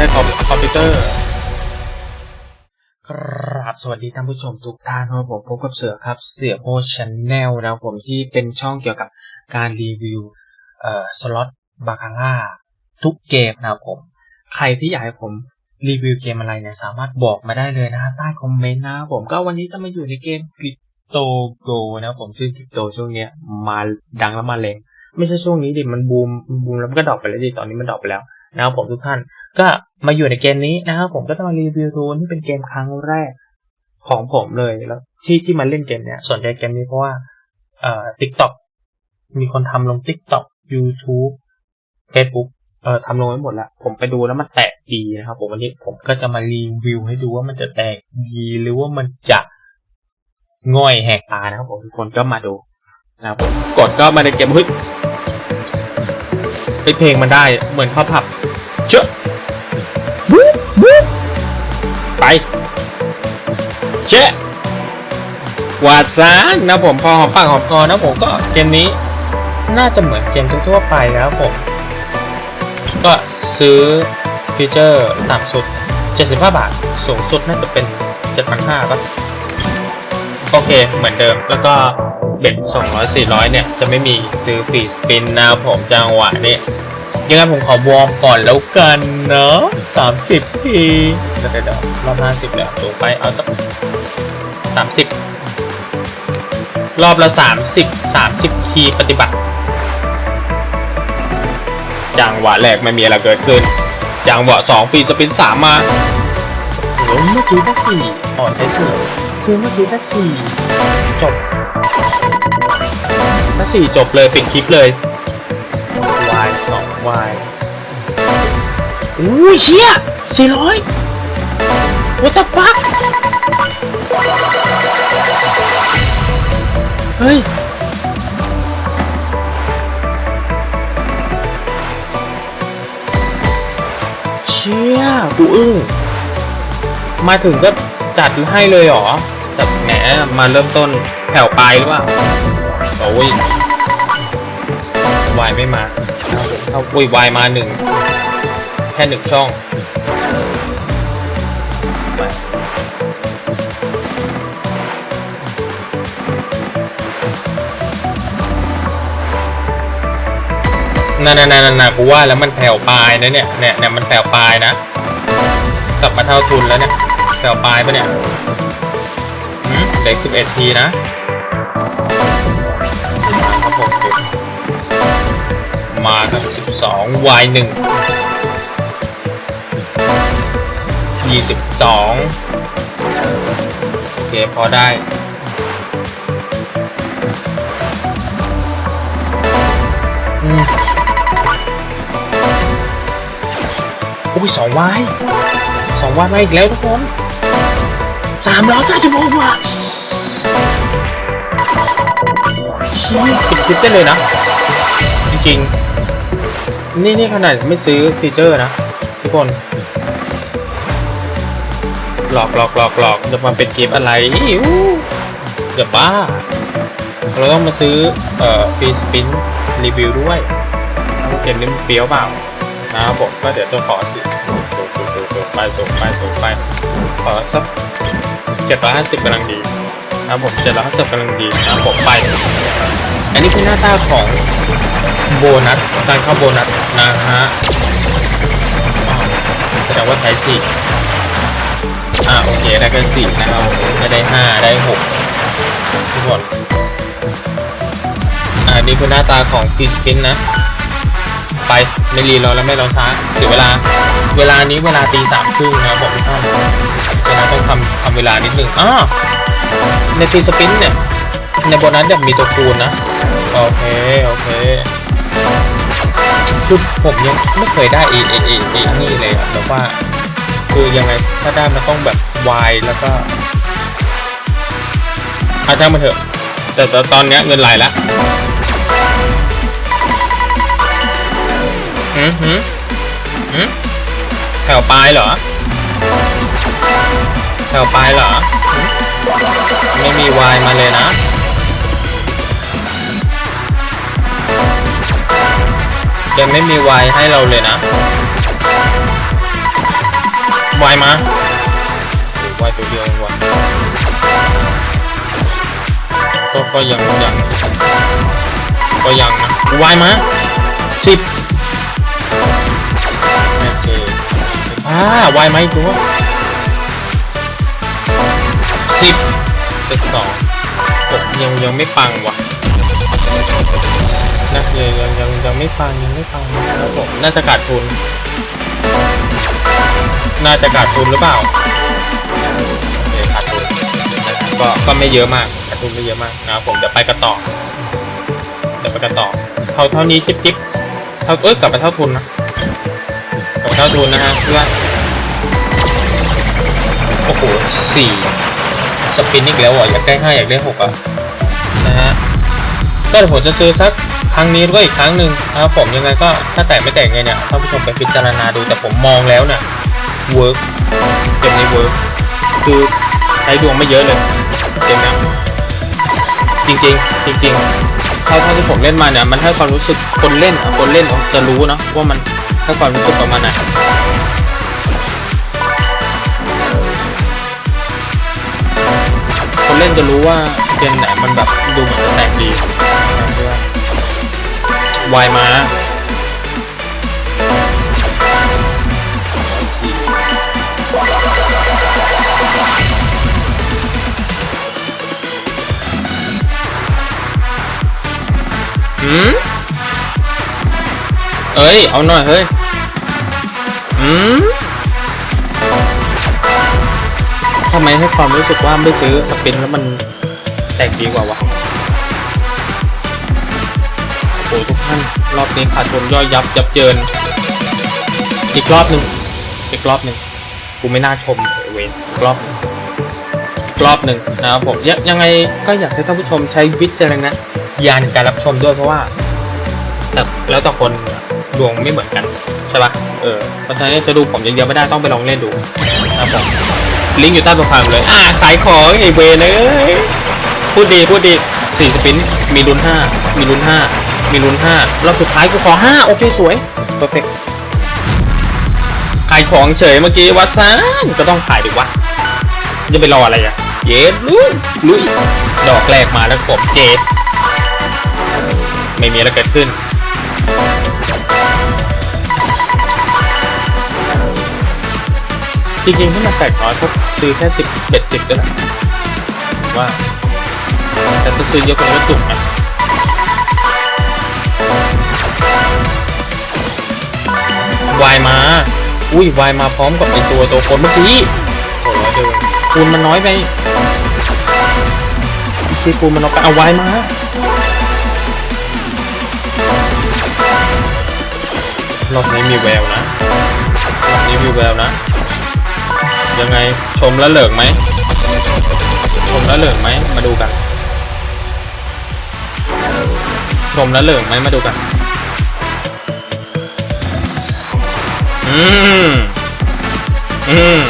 ได้คอมคอมพิวเตอร์ ครับ สวัสดีท่านผู้ชมทุกท่านครับผมพบกับเสือครับ เสือโพชแนลนะครับผมที่เป็นช่องเกี่ยวกับการรีวิวเอ่อสล็อตบาคาร่าทุกเกมนะครับผม ใครที่อยากให้ผมรีวิวเกมอะไรเนี่ยสามารถบอกมาได้เลยนะใต้คอมเมนต์นะผมก็วันนี้จะมาอยู่ในเกมคริปโตโกนะครับผมซึ่งคริปโตช่วงเนี้ยมาดังแล้วมาแรงไม่ใช่ช่วงนี้ดิมันบูมบูมแล้วมันก็ดรอปไปแล้วดิตอนนี้มันดรอปไปแล้ว นะครับผมทุกท่านก็มาอยู่ในเกมนี้นะครับผมก็จะมารีวิวตัวที่เป็นเกมครั้งแรกของผมเลยแล้วที่ที่มาเล่นเกมเนี้ยสนใจเกมนี้เพราะว่าเอ่อ TikTok มีคนทำลง TikTok YouTube Facebook เอ่อทำลงไว้หมดล้วผมไปดูแล้วมันแตกดีนะครับ ผมวันนี้ผมก็จะมารีวิวให้ดูว่ามันจะแตกดีหรือว่ามันจะง่อยแหกตานะครับผมทุกคนก็มาดูนะครับกดก็มาในเกมเฮ้ยเฮ้ยเพลงมันได้เหมือนเข้าผับ ไปเจ๊หวาดซานนะผมพอหอมปากหอมคอนะผมก็เกมนี้ น่าจะเหมือนเกมทั่วไปนะครับผม ก็ซื้อฟีเจอร์ต่ำสุด 75 บาท สูงสุดน่าจะเป็น 7,500ป่ะโอเค เหมือนเดิมแล้วก็เบ็ด200 400 เนี่ย จะไม่มีซื้อฟรีสปินนะผมจังหวะนี้ยังไงผมขอวอร์มก่อนแล้วกันเนาะสามสิบทีเดี๋ยวเดี๋ยว รอบห้าสิบแล้วสูงไปเอาสักสามสิบรอบละสามสิบสามสิบทีปฏิบัติจังหวะแรกไม่มีอะไรเกิดขึ้นจังหวะสองฟรีสปินสามมาโอ้เมื่อกี้ก็สี่อ่อนไปสี่คือเมื่อกี้ก็สี่จบถ้าสี่จบเลยปิดคลิปเลยวายสองวายอุ้ยเชี่ยสี่ร้อย what the fuck เฮ้ย เชี่ยกูอึ้ง มาถึงก็จัดให้เลยเหรอจัดแหมมาเริ่มต้นแผ่วปลายหรือเปล่าโอ้ยวายไม่มาเอาอุ้ยวายมาหนึ่ง แค่หนึ่งช่อง นั่นนั่นนกูว่าแล้วมันแผ่วปลายนะเนี่ยเนี่ยเนี่ยมันแผ่วปลายนะ กลับมาเท่าทุนแล้วเนี่ยแผ่วปลายปะเนี่ยเด็กสิบเอ็ดทีนะมาครับผมมาครับสิบสองวายหนึ่งยี่สิบสองโอเคพอได้อืม อุ้ยสองวายสองวายมาอีกแล้วทุกคนสามร้อยเก้าสิบหกบาทชี้ปิดคลิปได้เลยนะ จริงๆ นี่นี่ขนาดไม่ซื้อฟีเจอร์นะ ทุกคน หลอกหลอกหลอกหลอกจะมาเป็นเกมอะไรอู้เดี๋ยวบ้า เราต้องมาซื้อ เอ่อฟรีสปินรีวิวด้วยเกมนี้มันเปรี้ยวเปล่านะครับผมก็เดี๋ยวจะขอสิ ส่งไปส่งไปส่งไปขอสักเจ็ดร้อยห้าสิบกำลังดีนะครับผมเจ็ดร้อยห้าสิบกำลังดีนะครับผมไป อันนี้คือหน้าตาของโบนัสการเข้าโบนัสนะฮะแสดงว่าใช้สี่อ่าโอเคได้กันสี่นะครับไม่ได้ห้าได้หกทุกคนอ่านี่คือหน้าตาของฟีสปินนะ ไปไม่รีรอแล้วไม่รอช้าเสียเวลา เวลานี้เวลาตีสามครึ่งนะบผมทุกท่านเวลาต้องทำทำเวลานิดนึงอ้าในฟีสปินเนี่ยในโบนัสเนี่ยมีตัวคูณนะ โอเค โอเคคือผมยังไม่เคยได้เอเอเอเอนี่เลยแบบว่า คือยังไงถ้าได้มันต้องแบบวายแล้วก็อาช่างมันเถอะ แต่ตอนนี้เงินไหลแล้ว หืมหืมหืมแถวปลายเหรอ แถวปลายเหรอ ไม่มีวายมาเลยนะแกไม่มีวายให้เราเลยนะวายมาวายตัวเดียวว่ะก็ก็ยังยังก็ยังนะวายมาสิบ วายมาอีกตัวสิบเจ็ดสองหกยังยังไม่ปังว่ะนะยังยังยังยังไม่ปังยังไม่ปังนะครับผมน่าจะขาดทุน น่าจะขาดทุนหรือเปล่าโอเคขาดทุนก็ก็ไม่เยอะมากขาดทุนไม่เยอะมากนะครับผมเดี๋ยวไปกันต่อเดี๋ยวไปกันต่อเท่าเท่านี้จิ๊บจิ๊บเท่าเอ้ยกลับไปเท่าทุนนะกลับไปเท่าทุนนะฮะเพื่อน โอ้โหสี่สปินอีกแล้วอะอยากได้ห้าอยากได้หกอะนะฮะก็เดี๋ยวผมจะซื้อสักครั้งนี้แล้วก็อีกครั้งหนึ่งนะครับผมยังไงก็ถ้าแตกไม่แตกไงเนี่ยท่านผู้ชมไปพิจารณาดูแต่ผมมองแล้วเนี่ยเวิร์กเกมนี้เวิร์กคือใช้ดวงไม่เยอะเลยเกมนี้จริงๆจริงเท่าเท่าที่ผมเล่นมาเนี่ยมันให้ความรู้สึกคนเล่นคนเล่นจะรู้นะว่ามันให้ความรู้สึกประมาณไหน เล่นจะรู้ว่าเกมไหนมันแบบดูเหมือนจะแตกดีวายมาหืมเอ้ย เอาหน่อย เฮ้ยหืมำไมให้ความรู้สึกว่าไม่ซื้อสปินแล้วมันแตกดีกว่าวะโอ้โหทุกท่านรอบนี้ขาดทุนย่อยยับยับเยิน อีกรอบหนึ่งอีกรอบหนึ่งกูไม่น่าชมเวนรอบหนึ่งรอบหนึ่งนะครับผมยยังไงก็อยากให้ท่านผู้ชมใช้วิจารณญาณในการรับชมด้วยเพราะว่าแต่แล้วแต่คนดวงไม่เหมือนกันใช่ปะเออเพราะฉะนั้นจะดูผมอย่างเดียวไม่ได้ต้องไปลองเล่นดูนะครับผม ลิงก์อยู่ใต้โปรไฟล์ผมเลย อ่าขายของไอเวเลย พูดดีพูดดีสี่สปิน มีลุ้นห้ามีลุ้นห้ามีลุ้นห้ารอบสุดท้ายกูขอห้าโอเคสวยเพอร์เฟกขายของเฉยเมื่อกี้วัดซานก็ต้องขายดิวะจะไปรออะไรอะ เย็ดลุยลุยดอกแรกมาแล้วผมเจ ไม่มีอะไรเกิดขึ้น จริงๆถ้ามันแตกน้อยก็ซื้อแค่สิบเบ็ดสิบก็ได้ว่าแต่ถ้าซื้อเยอะกว่านี้ก็จุกนะวายมา อุ้ยวายมาพร้อมกับไอตัวตัวคนเมื่อกี้โอ้โหเดินคูณมันน้อยไปที่คูณมันน้อยไปเอาวายมารอบนี้มีแววนะรอบนี้มีแววนะ ยังไง ชมแล้วเหลิกไหม ชมแล้วเหลิกไหม มาดูกัน ชมแล้วเหลิกไหมมาดูกัน อืม อืม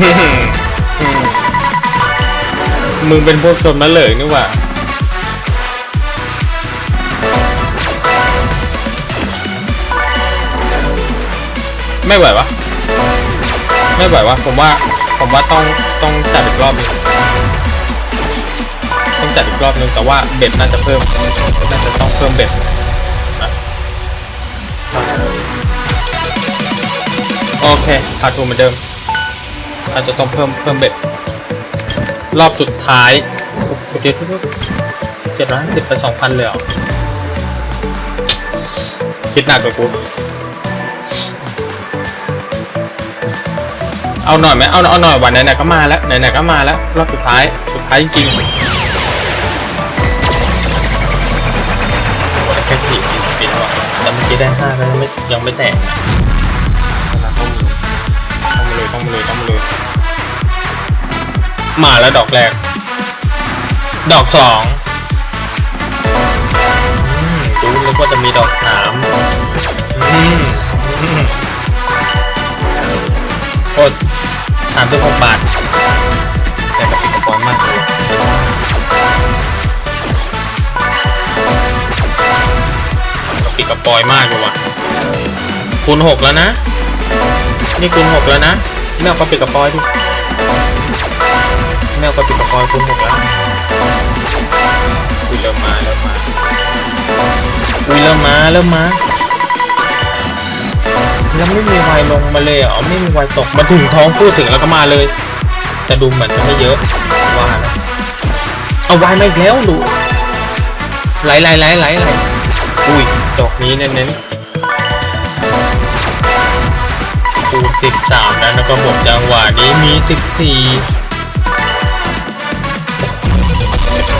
อืมมมึงเป็นพวกชมแล้วเหลิกนี่หว่าไม่ไหววะ ไม่ไหววะผมว่าผมว่าต้องต้องจัดอีกรอบหนึงต้องจัดอีกรอบหนึงแต่ว่าเบ็ดน่าจะเพิ่มน่าจะต้องเพิ่มเบ็ดโอเคขาดทุนเหมือนเดิมอาจจะต้องเพิ่มเพิ่มเบ็ด รอบสุดท้ายเจ็ดเจ็ดร้อยสิบไปสองพันเลยเหรอคิดหนักกว่ากู เอาหน่อยไหมเอาเอาหน่อยวันไหนๆก็มาแล้วไหนๆก็มาแล้วรอบสุดท้ายสุดท้ายจริงๆโอ้ยแค่สี่สี่ปีแล้วอะแต่เมื่อกี้ได้ห้าแล้วยังไม่ยังไม่แตกต้องมาเลยต้องมาเลยต้องมาเลยมาแล้วดอกแรก ดอกสองอืมดูนึกว่าจะมีดอกสามอืมอืมโอ้ สามสิบหกบาท แต่กระปิกระปอยมากเลยกระปิกระปอยมากเลยว่ะคูณหกแล้วนะ นี่คูณหกแล้วนะไม่เอากระปิดกระปอยดิไม่เอากระปิดกระปอยคูณหกแล้วอุ้ยเริ่มมาเริ่มมาอุ้ยเริ่มมาเริ่มมา ยังไม่มีไวลงมาเลยเหรอไม่มีไวตกมาถึงท้องพูดถึงแล้วก็มาเลย แต่ดูเหมือนจะไม่เยอะว่านะเอาไวมาอีกแล้วดูไหลไหลไหลไหลไหลอุ้ยดอกนี้เน้นๆคูณสิบสามนะแล้วก็บวกจังหวะนี้มีสิบสี่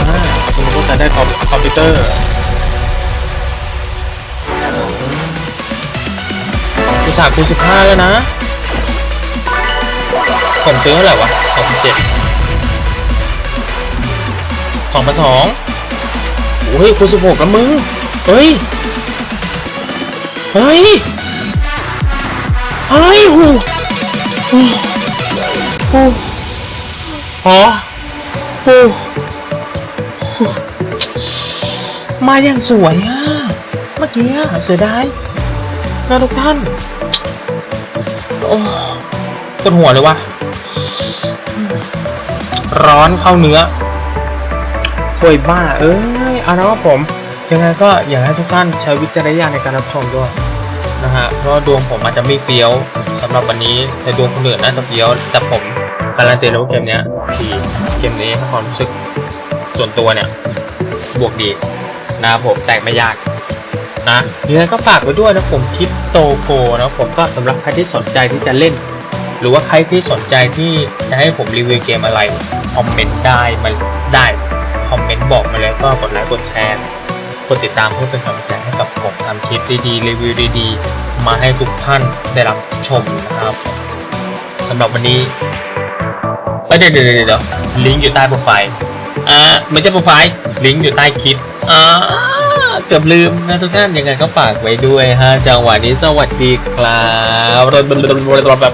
ห้าคุณก็จะได้คอมพิวเตอร์ สาห์คูณสิบห้าแล้วนะ ผมซื้อเท่าไหร่วะสองพันเจ็ดสองพันสองโอ้ยคูณสิบหกแล้วมึง เฮ้ย เฮ้ย เฮ้ยหูหูหูอ๋อหูมาอย่างสวยอะ เมื่อกี้เสียดายนะทุกท่าน โอ้ปวดหัวเลยวะร้อนเข้าเนื้อถ้วยบ้า เอ้ยเอาละครับผม ยังไงก็อยากให้ทุกท่านใช้วิจารณญาณในการรับชมด้วยนะฮะเพราะดวงผมอาจจะไม่เฟี้ยวสำหรับวันนี้แต่ดวงคนอื่นน่าจะเฟี้ยวแต่ผมการันตีแล้วว่าเกมนี้ดีเกมนี้ความรู้สึกส่วนตัวเนี่ย บวกดีนะผมแตกไม่ยาก นะยังไงก็ฝากไว้ด้วยนะผมคลิปโตโกนะผมก็สำหรับใครที่สนใจที่จะเล่น หรือว่าใครที่สนใจที่จะให้ผมรีวิวเกมอะไรคอมเมนต์ได้มาได้คอมเมนต์บอกมาเลยก็กดไลค์กดแชร์กดติดตามเพื่อเป็นกำลังใจให้กับผมทำคลิปดีๆรีวิวดีๆ มาให้ทุกท่านได้รับชมนะครับสำหรับวันนี้เอ้เดี๋ยวเดี๋ยวเดี๋ยวเดี๋ยวลิงก์อยู่ใต้โปรไฟล์อ่าไม่ใช่โปรไฟล์ลิงก์อยู่ใต้คลิปอ่า เกือบลืมนะทุกท่านยังไงก็ฝากไว้ด้วยฮะจังหวะนี้สวัสดีครับแบบ